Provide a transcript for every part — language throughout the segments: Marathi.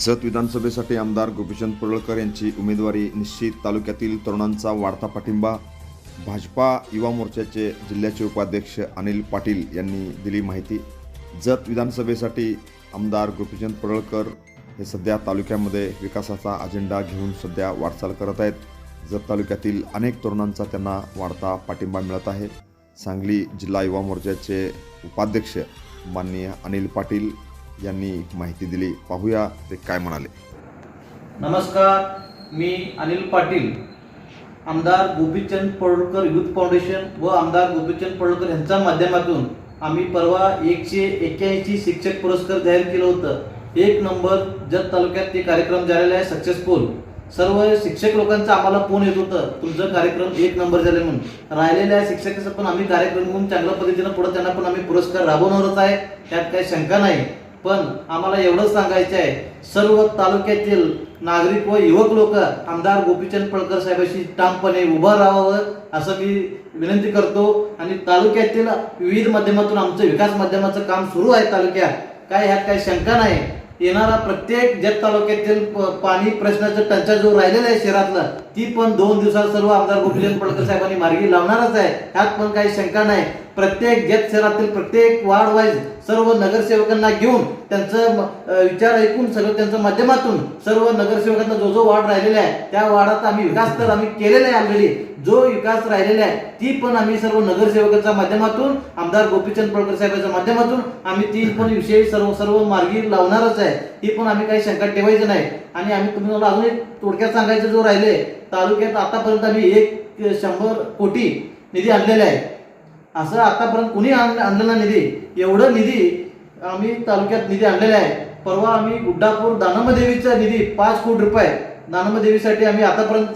जत विधानसभेसाठी आमदार गोपीचंद पडळकर यांची उमेदवारी निश्चित. तालुक्यातील तरुणांचा वाढता पाठिंबा. भाजपा युवा मोर्चाचे जिल्ह्याचे उपाध्यक्ष अनिल पाटील यांनी दिली माहिती. जत विधानसभेसाठी आमदार गोपीचंद पडळकर हे सध्या तालुक्यामध्ये विकासाचा अजेंडा घेऊन सध्या वाटचाल करत आहेत. जत तालुक्यातील अनेक तरुणांचा त्यांना वाढता पाठिंबा मिळत आहे. सांगली जिल्हा युवा मोर्चाचे उपाध्यक्ष माननीय अनिल पाटील यांनी माहिती दिली. पाहूया ते काय म्हणाले. नमस्कार मी अनिल पाटील आमदार गोपीचंद पडळकर युथ फाउंडेशन व आमदार गोपीचंद पडळकर यांच्या माध्यमातून आम्ही परवा एकशे एक्क्याऐंशी शिक्षक पुरस्कार जाहीर केलं होतं. एक नंबर जत तालुक्यात ते कार्यक्रम झालेला आहे सक्सेसफुल सर्व शिक्षक लोकांचा आम्हाला फोन येत होतं तुमचं कार्यक्रम एक नंबर झाले म्हणून. राहिलेल्या शिक्षकाचं पण आम्ही कार्यक्रम घेऊन चांगल्या पद्धतीनं पुढे त्यांना पण आम्ही पुरस्कार राबवणारच आहे त्यात काही शंका नाही. पण आम्हाला एवढंच सांगायचं आहे सर्व तालुक्यातील नागरिक व युवक लोक आमदार गोपीचंद पळकर साहेबांशी ठामपणे उभं राहावं असं मी विनंती करतो. आणि तालुक्यातील विविध माध्यमातून आमचं विकास माध्यमाचं काम सुरू आहे तालुक्यात. काय ह्यात काही शंका नाही. येणारा प्रत्येक जत तालुक्यातील पाणी प्रश्नाचं टंचा जो राहिलेला आहे शहरातला ती पण दोन दिवसात सर्व आमदार गोपीचंद पडकर साहेबांनी मार्गी लावणारच आहे. ह्यात पण काही शंका नाही. प्रत्येक जत शहरातील प्रत्येक वार्ड वाईज सर्व नगरसेवकांना घेऊन त्यांचं विचार ऐकून सगळं त्यांच्या माध्यमातून सर्व नगरसेवकांना जो जो वार्ड राहिलेला आहे त्या वार्डात आम्ही विकास तर आम्ही केलेला आहे ऑलरेडी जो विकास राहिलेला आहे ती पण आम्ही सर्व नगरसेवकांच्या माध्यमातून आमदार गोपीचंद पडकर साहेबांच्या माध्यमातून आम्ही ती पण विषयी सर्व सर्व मार्गी लावणारच आहे. ती पण आम्ही काही शंका ठेवायचं नाही. आणि आम्ही तुम्हाला अजून एक थोडक्यात सांगायचं जो राहिले तालुक्यात आतापर्यंत आम्ही एक शंभर कोटी निधी आणलेला आहे. असं आतापर्यंत कुणी आणलेला निधी. एवढं निधी आम्ही तालुक्यात निधी आणलेला आहे. परवा आम्ही गुड्डापूर दानमदेवीचा निधी पाच कोटी रुपये दानमदेवीसाठी आम्ही आतापर्यंत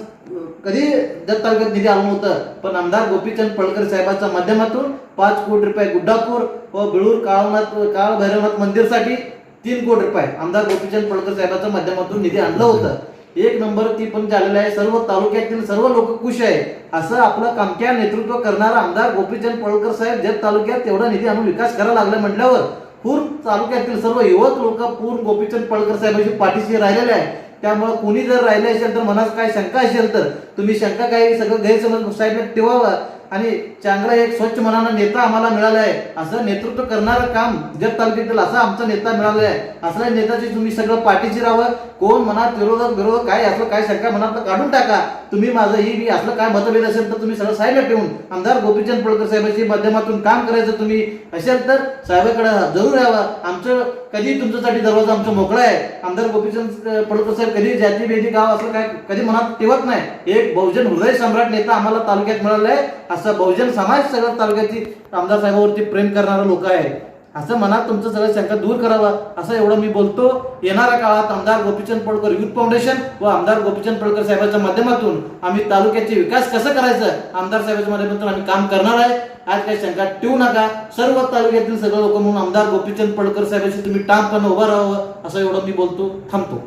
कधी जत तालुक्यात निधी आलो नव्हतं पण आमदार गोपीचंद पळकर साहेबांच्या माध्यमातून पाच कोटी रुपये गुड्डापूर व बिळूर काळनाथ काळ भैरवनाथ मंदिरसाठी तीन कोटी रुपये आमदार गोपीचंद पळकर साहेबांच्या माध्यमातून निधी आणलं होतं. एक नंबर ती पण झालेला आहे. सर्व तालुक्यातील सर्व लोक खुश आहे. असं आपलं कामक्या नेतृत्व करणारा आमदार गोपीचंद पळकर साहेब जत तालुक्यात तेवढा निधी आणून विकास करायला लागला म्हटल्यावर पूर्ण तालुक्यातील सर्व युवक लोक पूर्ण गोपीचंद पळकर साहेबांची पाठीशी राहिलेले आहे. त्यामुळे कोणी जर राहिले असेल तर मनात काय शंका असेल तर तुम्ही शंका काही सगळं गैरसमज साहेब ठेवावा. आणि चांगला एक स्वच्छ मनानं नेता आम्हाला मिळाला आहे असं नेतृत्व करणारं काम जत तालुक्यातील असा आमचा नेता मिळाला आहे असल्या नेत्याची तुम्ही सगळं पाठीशी राहावं. कोण मनात विरोधक विरोधक काय असलं काय शंका मनात काढून टाका. तुम्ही माझं ही मी असलं काय मतभेद असेल तर तुम्ही सगळं साहेब ठेवून आमदार गोपीचंद पडकर साहेबांच्या माध्यमातून काम करायचं तुम्ही असेल तर साहेबाकडे जरूर यावं. आमचं कधी तुमच्यासाठी दरवाजा आमचा मोकळा आहे. आमदार गोपीचंद अं, पडकर साहेब कधी जाती बेदी गाव असलं काय कधी मनात ठेवत नाही. एक बहुजन हृदय सम्राट नेता आम्हाला तालुक्यात मिळाला आहे असं बहुजन समाज सगळ्या तालुक्याची आमदार साहेबावरती प्रेम करणारा लोक आहे. असं मनात तुमचं सगळं शंका दूर करावं. असं एवढं मी बोलतो. येणाऱ्या काळात आमदार गोपीचंद पडकर युथ फाउंडेशन व आमदार गोपीचंद पडकर साहेबांच्या माध्यमातून आम्ही तालुक्याचे विकास कसं करायचं? आमदार साहेबांच्या माध्यमातून आम्ही काम करणार आहे. आज काही शंका ठेवू नका. सर्व तालुक्यातील सगळे लोक म्हणून आमदार गोपीचंद पडकर साहेबांशी तुम्ही टामपणे उभं राहावं असं एवढं मी बोलतो. थांबतो.